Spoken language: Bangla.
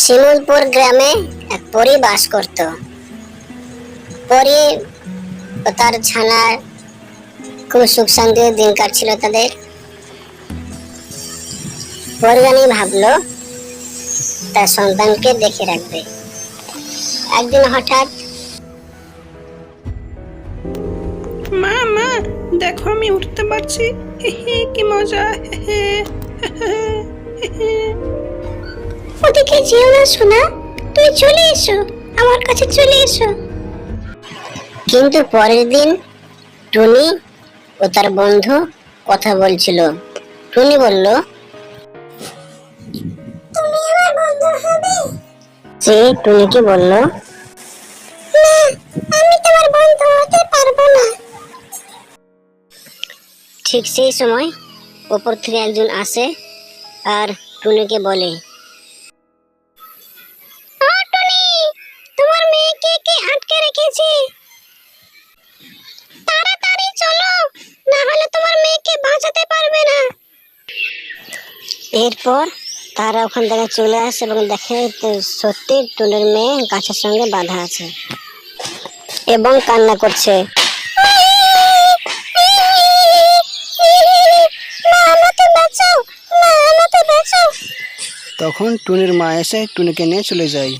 শিমুলপুর গ্রামে এক পরি বাস করত। পরি ও তার ছানার খুব সুখ শান্তিতে দিন কাটছিল তাদের। পরিরানী ভাবলো, তার সন্তানকে দেখে রাখবে। একদিন হঠাৎ মা মা, দেখো আমি উঠতে পারছি। কি মজা। হে হে। ওদিকে যেও না শোনা তুই চলে এসো আমার কাছে চলে এসো। কিন্তু পরের দিন টুনি ও তার বন্ধু কথা বলছিল। টুনি বলল তুমি আমার বন্ধু হবে? সে টুনিকে বলল না আমি তোমার বন্ধু হতে পারব না। ঠিক সেই সময় ওপর থেকে একজন আসে আর টুনিকে বলে মেয়েকে কে আটকে রেখেছে? তাড়াতাড়ি চলো, না হলে তোমার মেয়েকে বাঁচাতে পারবে না। এরপর তারা ওখান থেকে চলে আসে এবং দেখে সত্যি টুনির মেয়ে গাছের সঙ্গে বাঁধা আছে এবং কান্না করছে। তখন টুনির মা এসে টুনিকে নিয়ে চলে যায়।